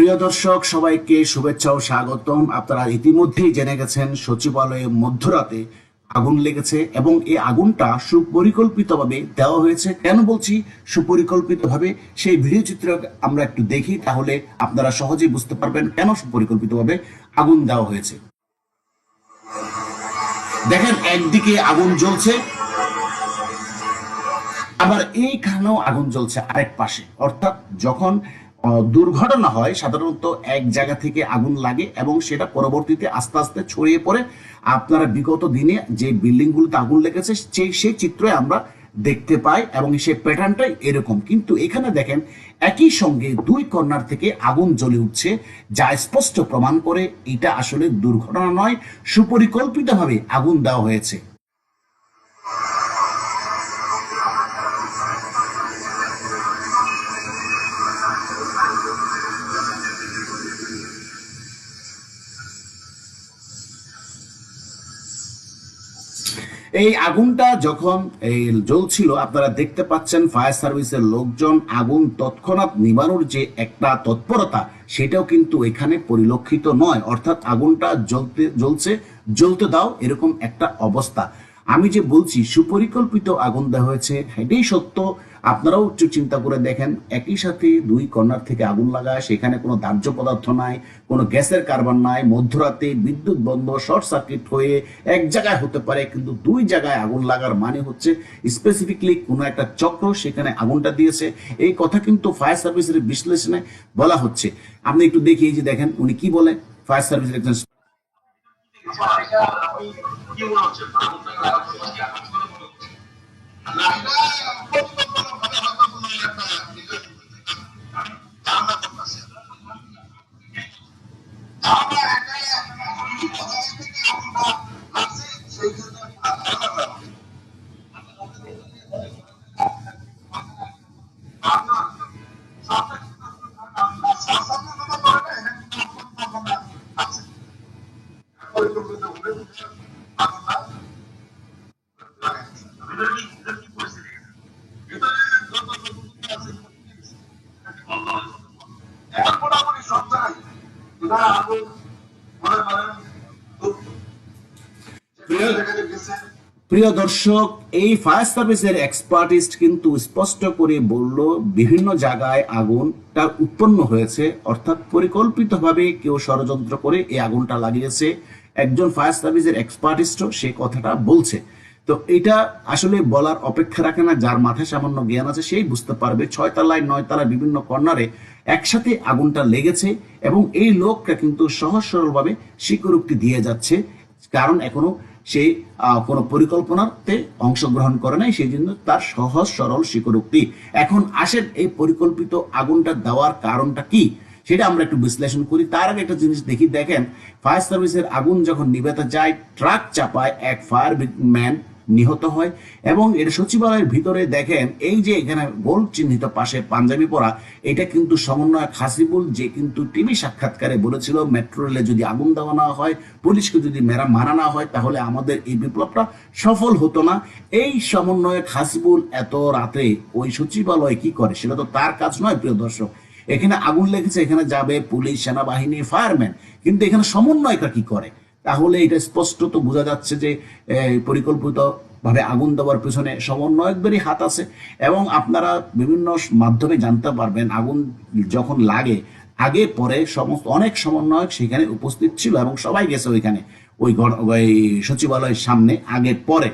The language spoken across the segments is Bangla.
প্রিয় দর্শক, সবাইকে শুভেচ্ছা ও স্বাগতম। আপনারা ইতিমধ্যেই জেনে গেছেন, সচিবালয়ে মধ্যরাতে আগুন লেগেছে এবং এই আগুনটা সুপরিকল্পিতভাবে দেওয়া হয়েছে। কেন বলছি সুপরিকল্পিতভাবে? সেই ভিডিও চিত্র আমরা একটু দেখি, তাহলে আপনারা সহজেই বুঝতে পারবেন কেন সুপরিকল্পিতভাবে আগুন দেওয়া হয়েছে। দেখেন, একদিকে আগুন জ্বলছে, আবার এইখানেও আগুন জ্বলছে আরেক পাশে। অর্থাৎ যখন দুর্ঘটনা হয়, সাধারণত এক জায়গা থেকে আগুন লাগে এবং সেটা পরবর্তীতে আস্তে আস্তে ছড়িয়ে পড়ে। আপনারা বিগত দিনে যে বিল্ডিং গুলোতে আগুন লেগেছে সেই সেই চিত্রে আমরা দেখতে পাই এবং সেই প্যাটার্নটাই এরকম। কিন্তু এখানে দেখেন, একই সঙ্গে দুই কর্নার থেকে আগুন জ্বলে উঠছে, যা স্পষ্ট প্রমাণ করে এটা আসলে দুর্ঘটনা নয়, সুপরিকল্পিতভাবে আগুন দেওয়া হয়েছে। এই আগুনটা যখন এই জ্বলছিল, আপনারা দেখতে পাচ্ছেন ফায়ার সার্ভিসের লোকজন আগুন তৎক্ষণাৎ নিবারণ যে একটা তৎপরতা, সেটাও কিন্তু এখানে পরিলক্ষিত নয়। অর্থাৎ আগুনটা জ্বলতে, জ্বলছে, জ্বলতে দাও, এরকম একটা অবস্থা। আমি যে বলছি, সুপরিকল্পিত আগুন দেওয়া হয়েছে, এটাই সত্য। আপনারাও একটু চিন্তা করে দেখেন, একই সাথে দুই কর্নার থেকে আগুন লাগায়, সেখানে কোনো দাহ্য পদার্থ নাই, কোনো গ্যাসের কার্বন নাই, মধ্যরাতে বিদ্যুৎ বন্ধ, শর্ট সার্কিট হয়ে এক জায়গায় হতে পারে, কিন্তু দুই জায়গায় আগুন লাগার মানে হচ্ছে স্পেসিফিকলি কোনো একটা চক্র সেখানে আগুনটা দিয়েছে। এই কথা কিন্তু ফায়ার সার্ভিসের বিশ্লেষণে বলা হচ্ছে। আপনি একটু দেখি যে দেখেন, উনি কি বলে? ফায়ার সার্ভিসের একজন কি মনে হচ্ছে? Ama প্রিয় দর্শক, এই ফায়ার সার্ভিসের এক্সপার্টিস্ট কিন্তু স্পষ্ট করে বলল, বিভিন্ন জায়গায় আগুনটা উৎপন্ন হয়েছে, অর্থাৎ পরিকল্পিতভাবে কেউ ষড়যন্ত্র করে এই আগুনটা লাগিয়েছে। একজন ফায়ার সার্ভিসের এক্সপার্টিস্টও সে কথাটা বলছে। তো এটা আসলে বলার অপেক্ষা রাখে না, যার মাথায় সামান্য জ্ঞান আছে, সেই বুঝতে পারবে। ছয় তলায় নয় তলায় বিভিন্ন কর্নারে একসাথে আগুনটা লেগেছে এবং এই লোকটা কিন্তু সহজ সরলভাবে স্বীকারোক্তি দিয়ে যাচ্ছে। কারণ এখনও সে কোনো পরিকল্পনাতে অংশগ্রহণ করে নাই সেই জন্য তার সহজ, সরল স্বীকারোক্তি এখন আসেন এই পরিকল্পিত আগুনটা দেওয়ার কারণটা কি? সেটা আমরা একটু বিশ্লেষণ করি। তার আগে একটা জিনিস দেখি, দেখেন, ফায়ার সার্ভিসের আগুন যখন নিবেতে যায়, ট্রাক চাপায় এক ফায়ার ম্যান নিহত হয় এবং এর সচিবালয়ের ভিতরে দেখেন, এই যে এখানে গোল চিহ্নিত পাশে পাঞ্জাবি পরা, এটা কিন্তু সমন্বয়ক হাসিবুল, যে কিন্তু টিভি সাক্ষাৎকারে বলেছিল, মেট্রো রেলে যদি আগুন দেওয়া না হয়, পুলিশকে যদি মেরা মারা না হয়, তাহলে আমাদের এই বিপ্লবটা সফল হতো না। এই সমন্বয়ক হাসিবুল এত রাতে ওই সচিবালয়ে কি করে? সেটা তো তার কাজ নয়, প্রিয় দর্শক। এখানে আগুন লেগেছে, এখানে যাবে পুলিশ, সেনাবাহিনী, ফায়ারম্যান। কিন্তু এখানে সমন্বয়টা কি করে? তাহলে এটা স্পষ্ট তো বোঝা যাচ্ছে যে পরিকল্পিত ভাবে আগুন দেওয়ার পিছনে সমন্বয়কদেরই হাত আছে এবং আপনারা বিভিন্ন মাধ্যমে জানতে পারবেন আগুন যখন লাগে, আগে, পরে সমস্ত অনেক সমন্বয়ক সেখানে উপস্থিত ছিল এবং সবাই গেছে ওইখানে ওই সচিবালয়ের সামনে, আগে, পরে।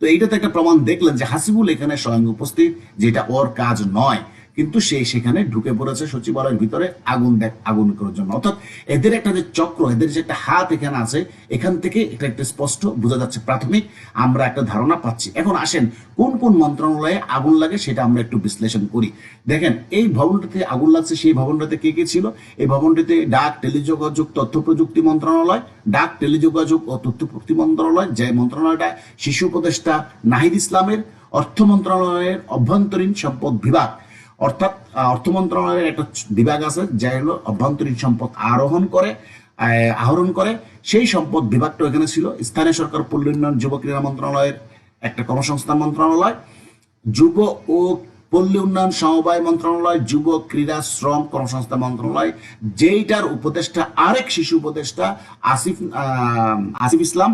তো এইটাতে একটা প্রমাণ দেখলেন যে হাসিবুল এখানে স্বয়ং উপস্থিত, যেটা ওর কাজ নয়। কিন্তু সেই সেখানে ঢুকে পড়েছে সচিবালয়ের ভিতরে আগুন দেখ, আগুন করার জন্য। অর্থাৎ এদের একটা যে চক্র, এদের যে একটা হাত এখানে আছে, এখান থেকে এটা একটা স্পষ্ট বোঝা যাচ্ছে প্রাথমিক। আমরা একটা ধারণা পাচ্ছি। এখন আসেন, কোন কোন মন্ত্রণালয়ে আগুন লাগে সেটা আমরা একটু বিশ্লেষণ করি। দেখেন, এই ভবনটিতে আগুন লাগছে, সেই ভবনটাতে কে কে ছিল? এই ভবনটিতে ডাক, টেলিযোগাযোগ, তথ্য প্রযুক্তি মন্ত্রণালয়, ডাক, টেলিযোগাযোগ ও তথ্য প্রযুক্তি মন্ত্রণালয়, যে মন্ত্রণালয়টা শিশু উপদেষ্টা নাহিদ ইসলামের, অর্থ মন্ত্রণালয়ের অভ্যন্তরীণ সম্পদ বিভাগ। অর্থাৎ অর্থ মন্ত্রণালয়ের একটা বিভাগ আছে যা হলো অভ্যন্তরীণ সম্পদ আরোহণ করে আহ, আহরণ করে। সেই সম্পদ বিভাগটা এখানে ছিল। স্থানীয় সরকার পল্লী উন্নয়ন যুব ক্রীড়া মন্ত্রণালয়ের একটা কর্মসংস্থান মন্ত্রণালয়। যুব ও পল্লী উন্নয়ন সমবায় মন্ত্রণালয় যুব ক্রীড়া শ্রম কর্মসংস্থান মন্ত্রণালয় যেইটার উপদেষ্টা আরেক শিশু উপদেষ্টা আসিফ আসিফ ইসলাম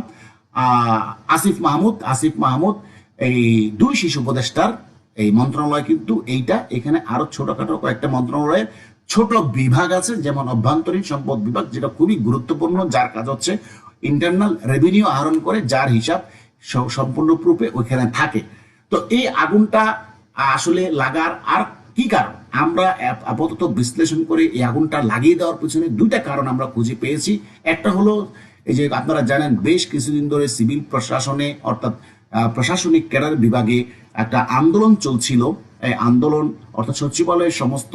আসিফ মাহমুদ আসিফ মাহমুদ এই দুই শিশু উপদেষ্টার এই মন্ত্রণালয় কিন্তু এইটা, এখানে আরও ছোটখাটো কয়েকটা মন্ত্রণালয়ের ছোট বিভাগ আছে, যেমন অভ্যন্তরীণ সম্পদ বিভাগ, যেটা খুবই গুরুত্বপূর্ণ, যার কাজ হচ্ছে ইন্টারনাল রেভিনিউ আহরণ করে, যার হিসাব সম্পূর্ণরূপে ওইখানে থাকে। তো এই আগুনটা আসলে লাগার আর কি কারণ? আমরা আপাতত বিশ্লেষণ করে এই আগুনটা লাগিয়ে দেওয়ার পিছনে দুইটা কারণ আমরা খুঁজে পেয়েছি। একটা হলো, এই যে আপনারা জানেন, বেশ কিছুদিন ধরে সিভিল প্রশাসনে, অর্থাৎ প্রশাসনিক ক্যাডার বিভাগে একটা আন্দোলন চলছিল। এই আন্দোলন, অর্থাৎ সচিবালয়ের সমস্ত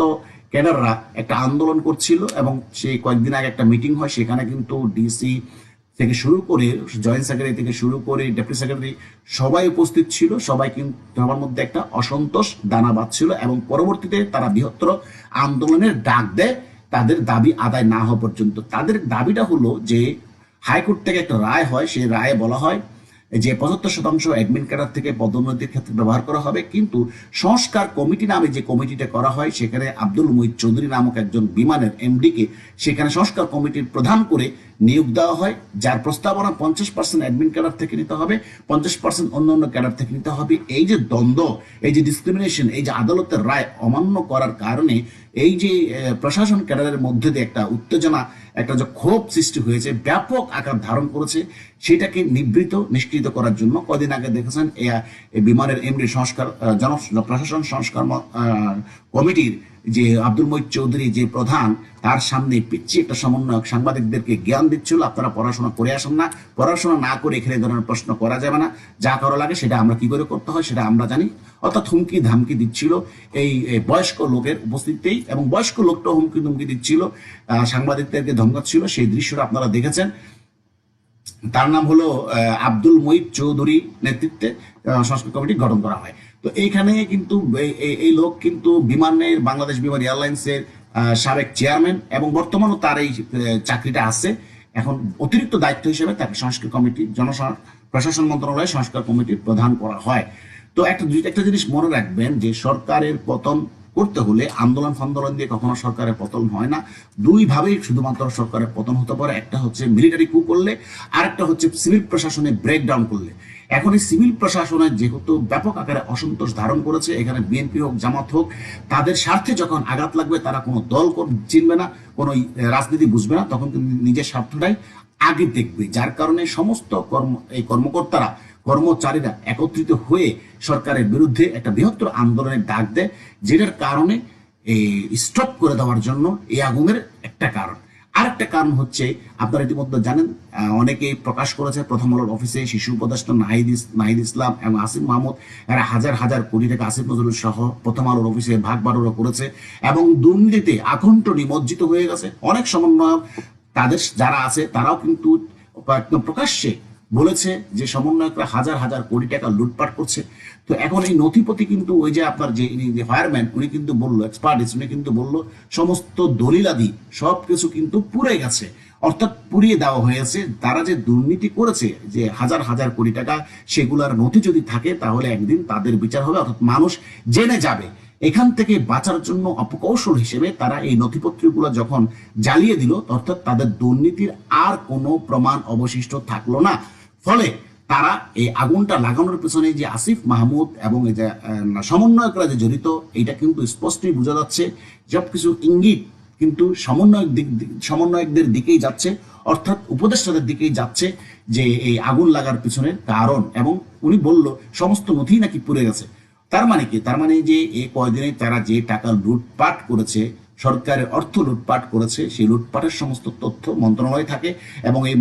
ক্যাডাররা একটা আন্দোলন করছিল এবং সেই কয়েকদিন আগে একটা মিটিং হয়, সেখানে কিন্তু ডিসি থেকে শুরু করে, জয়েন্ট সেক্রেটারি থেকে শুরু করে, ডেপুটি সেক্রেটারি সবাই উপস্থিত ছিল। সবাই কিন্তু সবার মধ্যে একটা অসন্তোষ দানা বাঁধছিল এবং পরবর্তীতে তারা বৃহত্তর আন্দোলনের ডাক দেয়, তাদের দাবি আদায় না হওয়া পর্যন্ত। তাদের দাবিটা হলো যে, হাইকোর্ট থেকে একটা রায় হয়, সেই রায়ে বলা হয় যে পঁচাত্তর শতাংশ অ্যাডমিন ক্যাডার থেকে পদোন্নতির ক্ষেত্রে ব্যবহার করা হবে, কিন্তু সংস্কার কমিটি নামে যে কমিটিটা করা হয়, সেখানে আব্দুল মুহিত চৌধুরী নামক একজন বিমানের এমডিকে সেখানে সংস্কার কমিটির প্রধান করে নিয়োগ দেওয়া হয়, যার প্রস্তাবনা পঞ্চাশ পার্সেন্ট অ্যাডমিন ক্যাডার থেকে নিতে হবে, পঞ্চাশ পার্সেন্ট অন্য অন্য ক্যাডার থেকে নিতে হবে। এই যে দ্বন্দ্ব, এই যে ডিসক্রিমিনেশন এই যে আদালতের রায় অমান্য করার কারণে এই যে প্রশাসন ক্যাডারের মধ্যে দিয়ে একটা উত্তেজনা একটা যে ক্ষোভ সৃষ্টি হয়েছে, ব্যাপক আকার ধারণ করেছে, সেটাকে নিবৃত, নিষ্কৃত করার জন্য কদিন আগে দেখেছেন বিমানের এমডি সংস্কার জন, প্রশাসন সংস্কার কমিটির যে আব্দুল মহিদ চৌধুরী যে প্রধান, তার সামনে পিচ্ছি একটা সমন্বয়ক সাংবাদিকদেরকে জ্ঞান দিচ্ছিল, আপনারা পড়াশোনা করে আসেন না, পড়াশোনা না করে এখানে ধরনের প্রশ্ন করা যাবে না। যা করা লাগে সেটা আমরা কি করে করতে হয় সেটা আমরা জানি। অর্থাৎ হুমকি ধামকি দিচ্ছিল এই বয়স্ক লোকের উপস্থিতিতেই এবং বয়স্ক লোকটা হুমকি ধুমকি দিচ্ছিল। সাংবাদিকদেরকে ধমকাচ্ছিল, সেই দৃশ্যটা আপনারা দেখেছেন। তার নাম হলো আব্দুল মঈদ চৌধুরী নেতৃত্বে সংস্কৃত কমিটি গঠন করা হয়। তো এইখানে কিন্তু এই- লোক কিন্তু বিমানের, বাংলাদেশ বিমান এয়ারলাইন্সের সাবেক চেয়ারম্যান এবং বর্তমানও তার এই চাকরিটা আছে। এখন অতিরিক্ত দায়িত্ব হিসেবে তাকে সংস্কার কমিটি জন প্রশাসন মন্ত্রণালয়ে সংস্কার কমিটির প্রধান করা হয়। তো একটা একটা জিনিস মনে রাখবেন যে সরকারের পতন করতে হলে আন্দোলন ফান্দোলন দিয়ে কখনো সরকারের পতন হয় না। দুই ভাবেই শুধুমাত্র সরকারের পতন হতে পারে। একটা হচ্ছে মিলিটারি কু করলে আর একটা হচ্ছে সিভিল প্রশাসনে ব্রেকডাউন করলে। এখন এই সিভিল প্রশাসনের যেহেতু ব্যাপক আকারে অসন্তোষ ধারণ করেছে, এখানে বিএনপি হোক, জামাত হোক, তাদের স্বার্থে যখন আঘাত লাগবে, তারা কোনো দল চিনবে না, কোনো রাজনীতি বুঝবে না, তখন কিন্তু নিজের স্বার্থটাই আগে দেখবে। যার কারণে সমস্ত কর্ম, এই কর্মকর্তারা, কর্মচারীরা একত্রিত হয়ে সরকারের বিরুদ্ধে একটা বৃহত্তর আন্দোলনের ডাক দেয়, যেটার কারণে এই স্টপ করে দেওয়ার জন্য এই আগুনের একটা কারণ। আরেকটা কারণ হচ্ছে, আপনারা ইতিমধ্যে জানেন অনেকে অনেকেই প্রকাশ করেছে প্রথম আলোর অফিসে শিশু উপদেষ্টা নাহিদ নাহিদ ইসলাম এবং আসিফ মাহমুদ, এরা হাজার হাজার কোটি টাকা আসিফ নজরুল সহ প্রথম আলোর অফিসে ভাগ বাটোয়ারা করেছে এবং দুর্নীতিতে আকণ্ঠ নিমজ্জিত হয়ে গেছে। অনেক সমন্বয় তাদের, যারা আছে, তারাও কিন্তু একদম প্রকাশ্যে বলেছে যে সমন্বয়করা হাজার হাজার কোটি টাকা লুটপাট করছে। তো এখন এই নথিপতি কিন্তু ওই যে আপনার যে ফায়ারম্যান উনি কিন্তু বলল এক্সপার্ট উনি কিন্তু বলল, সমস্ত দলিলাদি সব কিছু কিন্তু পুড়ে গেছে। অর্থাৎ পুড়িয়ে দেওয়া হয়েছে। তারা যে দুর্নীতি করেছে, যে হাজার হাজার কোটি টাকা সেগুলার নথি যদি থাকে, তাহলে একদিন তাদের বিচার হবে। অর্থাৎ মানুষ জেনে যাবে। এখান থেকে বাঁচার জন্য অপকৌশল হিসেবে তারা এই নথিপত্রগুলো যখন জ্বালিয়ে দিল, অর্থাৎ তাদের দুর্নীতির আর কোনো প্রমাণ অবশিষ্ট থাকল না। ফলে তারা এই আগুনটা লাগানোর পিছনে যে আসিফ মাহমুদ এবং এই যে সমন্বয়করা যে জড়িত এটা কিন্তু স্পষ্টই বোঝা যাচ্ছে। সব কিছু ইঙ্গিত কিন্তু সমন্বয়ক দিক সমন্বয়কদের দিকেই যাচ্ছে, অর্থাৎ উপদেষ্টাদের দিকেই যাচ্ছে যে এই আগুন লাগার পিছনের কারণ। এবং উনি বলল, সমস্ত নথি নাকি পুড়ে গেছে। তার মানে কি? তার মানে যে এই কয়দিনে তারা যে টাকা লুটপাট করেছে সরকারের অর্থ লুটপাট করেছে, সেই লুটপাটের সমস্ত তথ্য মন্ত্রণালয়ে থাকে এবং এই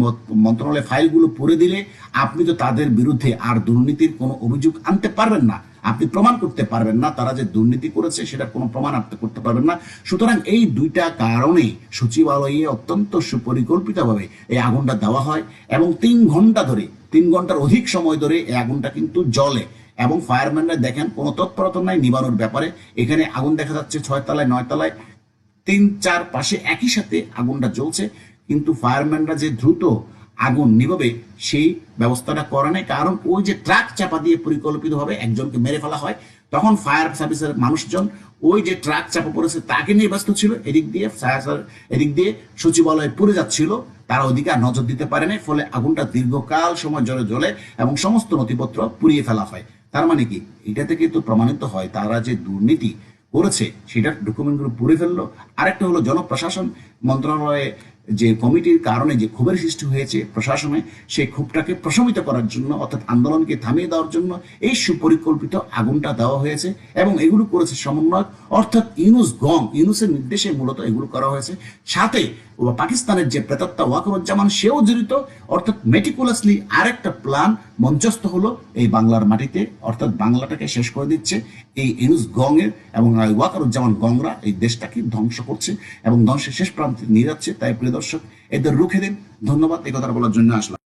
মন্ত্রণালয়ে ফাইলগুলো পড়ে দিলে আপনি তো তাদের বিরুদ্ধে আর দুর্নীতির কোনো অভিযোগ আনতে পারবেন না। আপনি প্রমাণ করতে পারবেন না তারা যে দুর্নীতি করেছে সেটা কোনো প্রমাণ আপনি করতে পারবেন না। সুতরাং এই দুইটা কারণে সচিবালয়ে অত্যন্ত সুপরিকল্পিতভাবে এই আগুনটা দেওয়া হয় এবং তিন ঘণ্টা ধরে, তিন ঘণ্টার অধিক সময় ধরে এই আগুনটা কিন্তু জ্বলে এবং ফায়ারম্যানরা দেখেন কোনো তৎপরতা নাই নিবানোর ব্যাপারে। এখানে আগুন দেখা যাচ্ছে ছয় তলায়, নয় তলায়। তিন চার পাশে একই সাথে আগুনটা জ্বলছে, কিন্তু ফায়ারম্যানরা যে দ্রুত আগুন নিভাবে সেই ব্যবস্থাটা করা নেই। কারণ ওই যে ট্রাক চাপা দিয়ে পরিকল্পিতভাবে একজনকে মেরে ফেলা হয়, তখন ফায়ার সার্ভিসের মানুষজন ওই যে ট্রাক চাপা পড়েছে তাকে নিয়ে ব্যস্ত ছিল। এদিক দিয়ে ফায়ার এদিক দিয়ে সচিবালয় পুড়ে যাচ্ছিল। তারা ওদিকে আর নজর দিতে পারেনি ফলে আগুনটা দীর্ঘকাল সময় জলে জ্বলে এবং সমস্ত নথিপত্র পুড়িয়ে ফেলা হয়। তার মানে কি? এটা থেকে তো প্রমাণিত হয়, তারা যে দুর্নীতি করেছে সেটার ডকুমেন্টগুলো পড়ে ফেলল। আরেকটা হলো জনপ্রশাসন মন্ত্রণালয়ে যে কমিটির কারণে যে ক্ষোভের সৃষ্টি হয়েছে প্রশাসনে, সেই ক্ষোভটাকে প্রশমিত করার জন্য, অর্থাৎ আন্দোলনকে থামিয়ে দেওয়ার জন্য এই সুপরিকল্পিত আগুনটা দেওয়া হয়েছে এবং এগুলো করেছে সমন্বয় অর্থাৎ ইউনুস গং, ইউনুসের নির্দেশে মূলত এগুলো করা হয়েছে। সাথে পাকিস্তানের যে প্রেতাত্মা ওয়াকরুজ্জামান সেও জড়িত, অর্থাৎ মেটিকুলাসলি আরেকটা প্ল্যান মঞ্চস্থ হলো এই বাংলার মাটিতে, অর্থাৎ বাংলাটাকে শেষ করে দিচ্ছে এই ইনুস গং এর এবং ওয়াকারুজ্জামান গংরা এই দেশটাকে ধ্বংস করছে এবং ধ্বংসের শেষ প্রান্তে নিয়ে যাচ্ছে, তাই প্রিয় দর্শক এদের রুখে দিন। ধন্যবাদ এই কথা বলার জন্য আসলাম।